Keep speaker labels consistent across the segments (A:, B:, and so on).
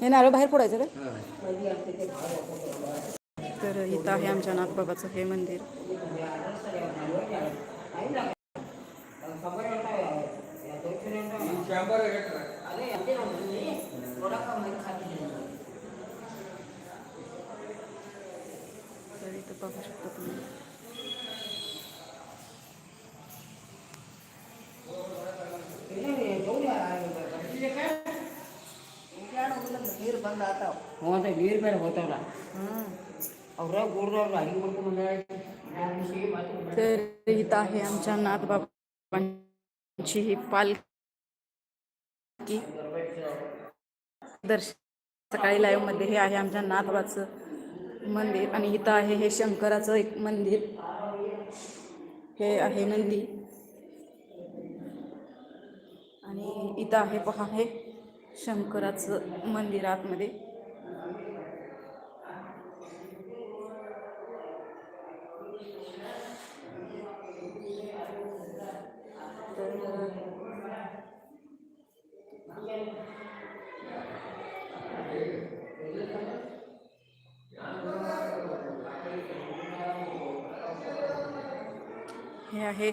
A: हे नारळ बाहेर फोडायचं का? तर इथं आहे आमच्या नाथबाबाचं हे मंदिर. तर इथं बघू शकता तुम्ही.
B: ನೀರು ಬಂದ ಆತಾವ ಹೋದ ನೀರು ಬೇರೆ ಹೋತಾವಲ್ಲ ಅವ್ರ ಗುಡ್ದವ್ರು ಹಂಗೆ ಮಾಡ್ಕೊಂಡು
A: तर इथं आहे आमच्या नाथबाबांची ही पालखी दर्शन सकाळी लाईव्ह मध्ये हे आहे आमच्या नाथबाचं मंदिर आणि इथं आहे हे शंकराचं एक मंदिर हे आहे नंदी आणि इथं आहे पहा हे शंकराचं मंदिर आतमध्ये. हे आहे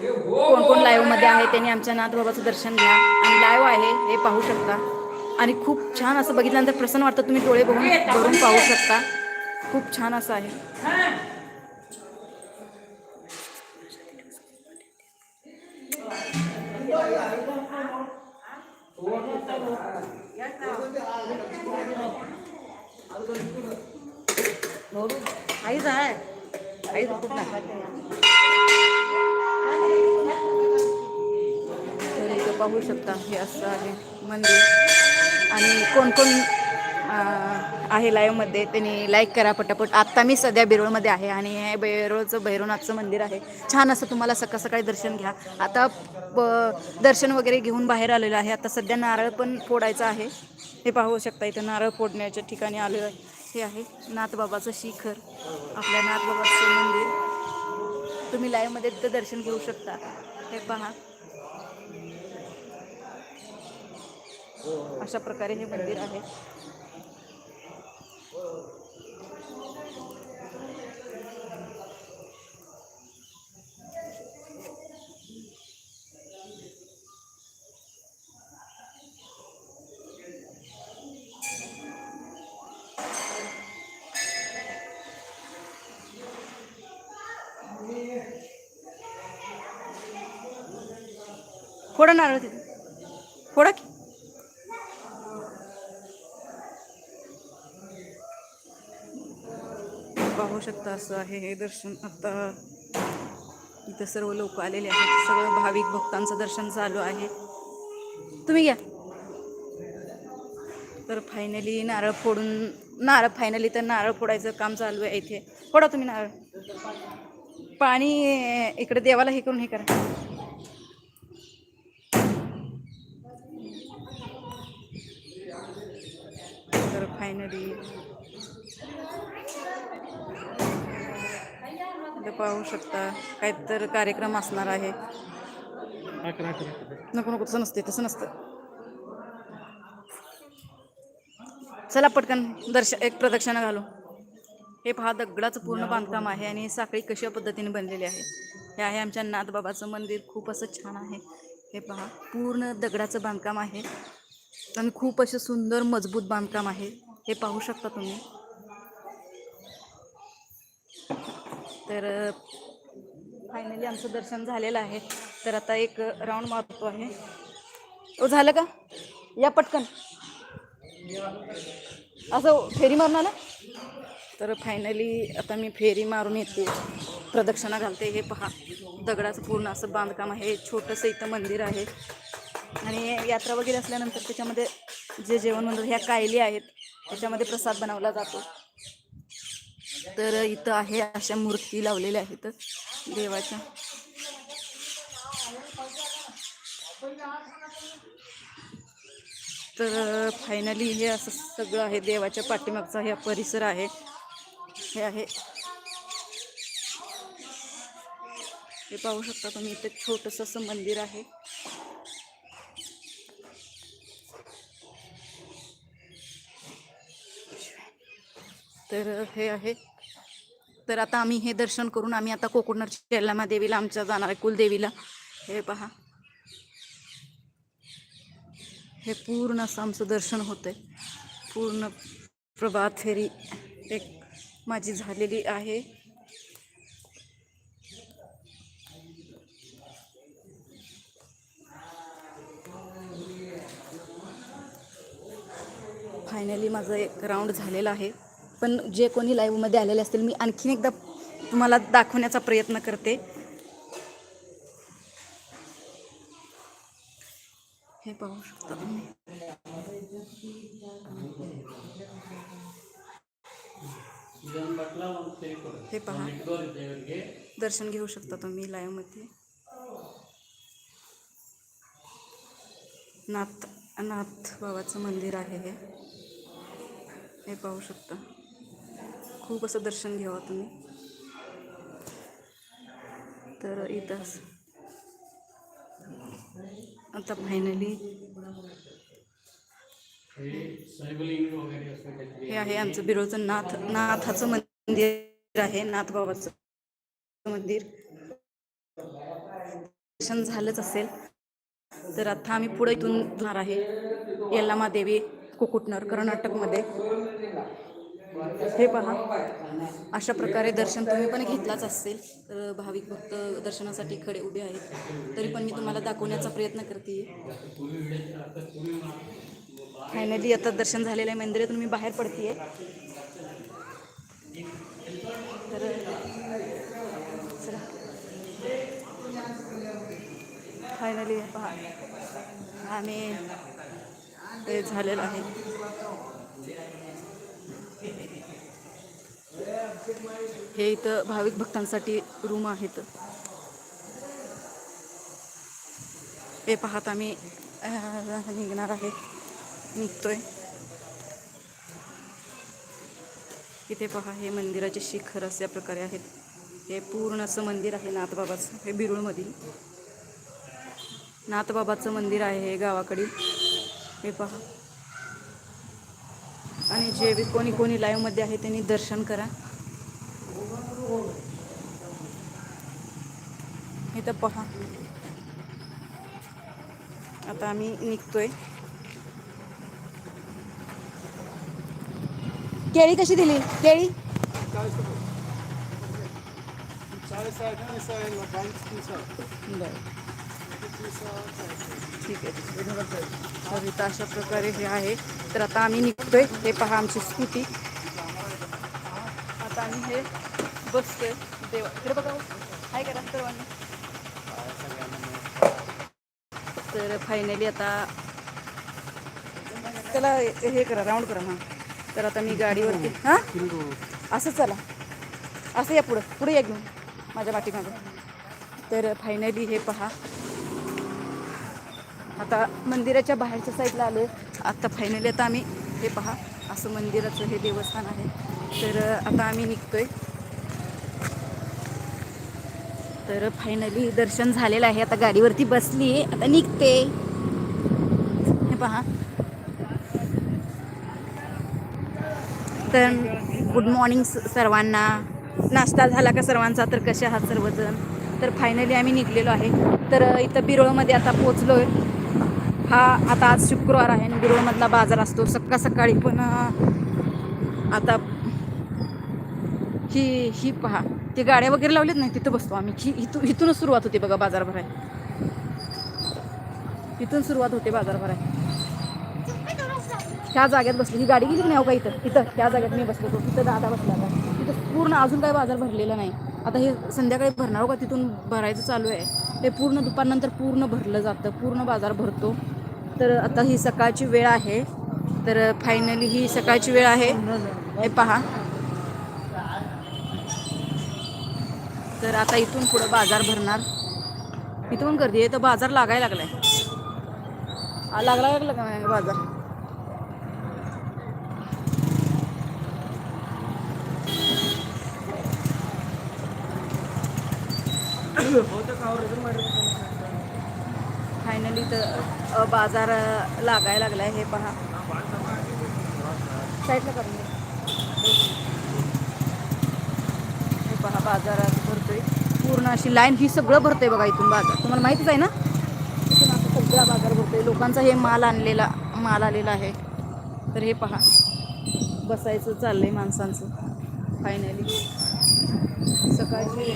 A: कोण कोण लाईव्हमध्ये आहे त्यांनी आमच्या नाथबाबाचं दर्शन घ्या. आणि लाईव्ह आहे हे पाहू शकता. आणि खूप छान असं बघितल्यानंतर प्रसन्न वाटतं तुम्ही डोळे बघून भरून पाहू शकता. खूप छान असं आहे.
B: आई आहे.
A: आई कुठला पाहू शकता हे असं आहे मंदिर. आणि कोण कोण आहे लाईव्हमध्ये त्यांनी लाईक करा पटापट. आत्ता मी सध्या बेरोळमध्ये आहे आणि हे बेरोळचं भैरवनाथचं मंदिर आहे. छान असं तुम्हाला सकाळ सकाळी दर्शन घ्या. आता प- दर्शन वगैरे घेऊन बाहेर आलेलं आहे. आता सध्या नारळ पण फोडायचं आहे. हे पाहू शकता इथं नारळ फोडण्याच्या ठिकाणी आलेलं आहे. हे आहे नाथबाबाचं शिखर. आपल्या नाथबाबाचं मंदिर. तुम्ही लाईव्हमध्ये तिथं दर्शन घेऊ शकता. हे पहा. अशा प्रकारे हे मंदिर आहे. फोडा नारळ तिथे. फोडा की? पाहू शकता असं आहे हे दर्शन आता इथं सर्व लोक आलेले आहेत. सगळं भाविक भक्तांचं दर्शन चालू आहे. तुम्ही घ्या तर फायनली नारळ फोडून नारळ फायनली तर नारळ फोडायचं काम चालू आहे इथे. फोडा तुम्ही नारळ. पाणी इकडे देवाला हे करून हे करा. तर फायनली इथे पाहू शकता. काय तर कार्यक्रम असणार आहे. नको नको तसं नसते तसं नसतं चला पटकन दर्श एक प्रदक्षिणा घालू. हे पहा दगडाचं पूर्ण बांधकाम आहे आणि साखळी कशा पद्धतीने बनलेली आहे. हे आहे आमच्या नाथबाबाचं मंदिर. खूप असं छान आहे. हे पहा पूर्ण दगडाचं बांधकाम आहे. आणि खूप असं सुंदर मजबूत बांधकाम आहे. हे पाहू शकता तुम्ही. तर फायनली आमचं दर्शन झालेलं आहे. तर आता एक राऊंड मारतो आहे. ओ झालं का? या पटकन. असं फेरी मारणार ना? तर फायनली आता मी फेरी मारून येते. प्रदक्षिणा घालते. हे पहा. दगडाचं पूर्ण असं बांधकाम आहे. छोटंसं इथं मंदिर आहे. आणि यात्रा वगैरे असल्यानंतर त्याच्यामध्ये जे जेवण म्हणतात ह्या कायली आहेत त्याच्यामध्ये प्रसाद बनवला जातो. तर इथं आहे अशा मूर्ती लावलेल्या आहेत देवाच्या. तर फायनली हे असं सगळं आहे देवाच्या पाठीमागचा हे परिसर आहे. हे आहे. हे पाहू शकता तुम्ही इथे छोटस असं मंदिर आहे. तर हे आहे. तर आता आम्ही हे दर्शन करून आम्ही आता कोकणर चेल्लामा देवीला आमच्या जाणार आहे कुलदेवीला. हे पहा. हे पूर्ण असं आमचं दर्शन होतंय. पूर्ण प्रभात फेरी एक माझी झालेली आहे. फायनली माझं एक राऊंड झालेलं आहे. पण जे कोणी लाईव्हमध्ये आलेले असतील मी आणखीन एकदा तुम्हाला दाखवण्याचा प्रयत्न करते. हे पाहू शकता तुम्ही. हे पहा. दर्शन घेऊ शकता तुम्ही लाईव्हमध्ये नाथ नाथ बाबाचं मंदिर आहे हे. हे पाहू शकता. खूप असं दर्शन घ्यावं तुम्ही. तर इथं आता फायनली हे आहे आमचं बिरोचं नाथ नाथाचं मंदिर आहे नाथबाबाचं मंदिर. दर्शन झालंच असेल. तर आता आम्ही पुढे इथून जाणार आहे. यल्लामा देवी कुकुटनर कर्नाटकमध्ये. हे पहा. अशा प्रकारे दर्शन तुम्ही पण घेतलाच असेल तर भाविक भक्त दर्शनासाठी खडे उभे आहेत. तरी पण मी तुम्हाला दाखवण्याचा प्रयत्न करते. फायनली आता दर्शन झालेलं आहे मंदिरातून मी बाहेर पडते तर फायनली पहा. आम्ही ते झालेलं आहे. हे इथं भाविक भक्तांसाठी रूम आहेत. हे पाहत आम्ही निघणार आहे. निघतोय. इथे पहा हे मंदिराचे शिखर अशा प्रकारे आहेत. हे पूर्ण असं मंदिर आहे नाथबाबाचं हे बिरुळमधील. नाथबाबाचं मंदिर आहे हे गावाकडील. हे पहा. आणि जे बी कोणी कोणी लाईव्हमध्ये आहे त्यांनी दर्शन करा. इथं पहा. आता आम्ही निघतोय. केळी कशी दिली? केळी? बरं ठीक आहे तर इथं अशा प्रकारे हे आहे. तर आता आम्ही निघतोय. हे पहा आमची स्कूटी. आता आम्ही हे बसतोय देवा इकडे बघा हो. करा सर्वांना? तर फायनली आता त्याला हे करा राऊंड करा हां. तर आता मी गाडीवरती हां? असं चला. असं या पुढं. पुढे या घेऊन. माझ्या पाठीमागं. तर फायनली हे पहा. आता मंदिराच्या बाहेरच्या साईडला आलो आता फायनली आता आम्ही हे पहा असं मंदिराचं हे देवस्थान आहे. तर आता आम्ही निघतोय. तर फायनली दर्शन झालेलं आहे. आता गाडीवरती बसली आता निघते. हे पहा. तर गुड मॉर्निंग सर्वांना. नाश्ता झाला का सर्वांचा? तर कसे आहात सर्वजण? तर फायनली आम्ही निघलेलो आहे. तर इथं बिरोळमध्ये आता पोचलो आहे हा आता आज शुक्रवार आहे आणि बिरोळमधला बाजार असतो. सकाळ सकाळी पण आता ही ही पहा. ते गाड्या वगैरे लावल्यात नाही तिथं बसतो आम्ही. ही इथून इथूनच सुरुवात होते बघा बाजार भराय इथून सुरुवात होते बाजार भराय ह्या जागेत बसली. ही गाडी गेली की नाही हो का इथं? इथं ह्या जागेत मी बसलो होतो तिथं दादा बसला होता तिथं पूर्ण अजून काय बाजार भरलेला नाही. आता हे संध्याकाळी भरणार हो का? तिथून भरायचं चालू आहे. ते पूर्ण दुपारनंतर पूर्ण भरलं जातं. पूर्ण बाजार भरतो. तर आता ही सकाळची वेळ आहे. तर फायनली ही सकाळची वेळ आहे. हे पहा. तर आता इथून पुढं बाजार भरणार. इथून गर्दी आहे तर बाजार लागायला लागलाय. लागला लागला का बाजार? फायनली तर बाजार लागायला लागायला आहे हे पहा. साईडला करून दे. हे पहा बाजारात भरतोय. पूर्ण अशी लाईन ही सगळं भरतोय बघा इथून बाजार. तुम्हाला माहितीच आहे ना? इथून आता सगळा बाजार भरतोय. लोकांचा हे माल आणलेला माल आलेला आहे. तर हे पहा. बसायचं चाललंय माणसांचं. फायनली सकाळची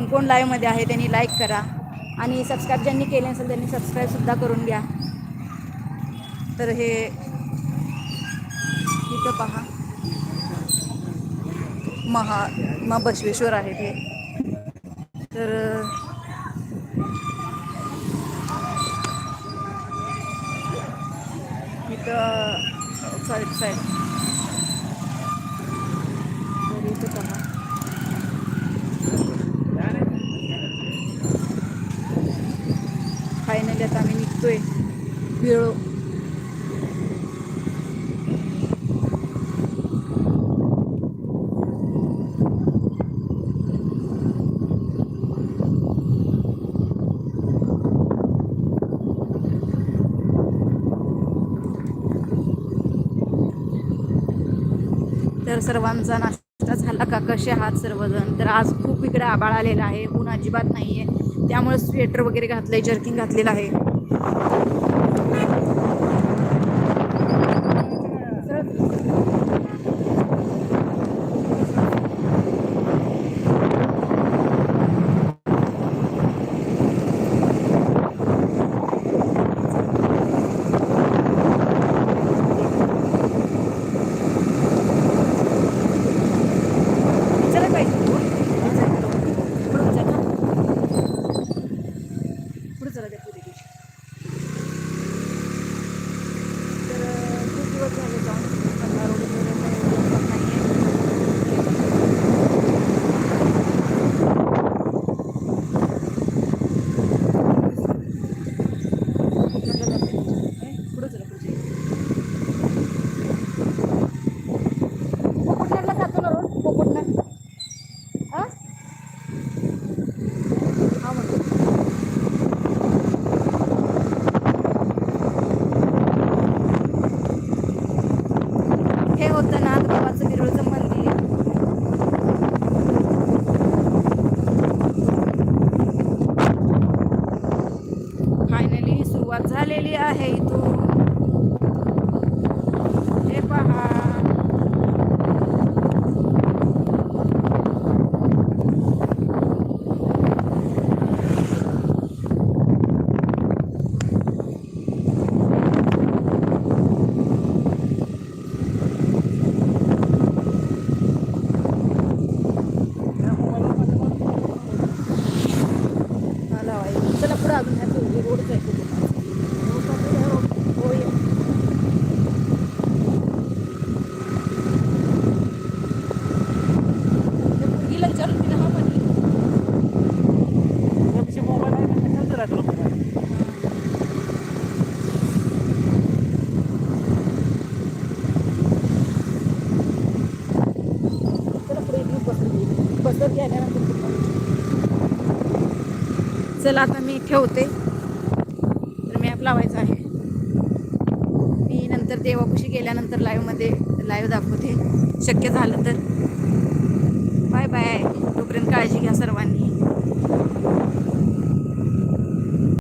A: कोण कोण लाईव्हमध्ये आहे त्यांनी लाईक करा. आणि सबस्क्राईब ज्यांनी केले असेल त्यांनी सबस्क्राईबसुद्धा करून घ्या. तर हे इथं पहा. महा मा बसवेश्वर आहे ते. तर इथं साईड साईड तर इथं पहा फायनली दिसतोय. आम्ही तर सर्वांचा नाश्ता झाला का? कसे आहात सर्वजण? तर आज खूप इकडे आबाळ आलेला आहे. ऊन अजिबात नाही आहे त्यामुळे स्वेटर वगैरे घातलंय जर्किंग घातलेलं आहे. よし。चला आता मी ठेवते. तर मॅप लावायचा आहे. मी नंतर देवापाशी गेल्यानंतर लाईव्हमध्ये लाईव्ह दाखवते. शक्य झालं तर. बाय बाय तोपर्यंत काळजी घ्या सर्वांनी.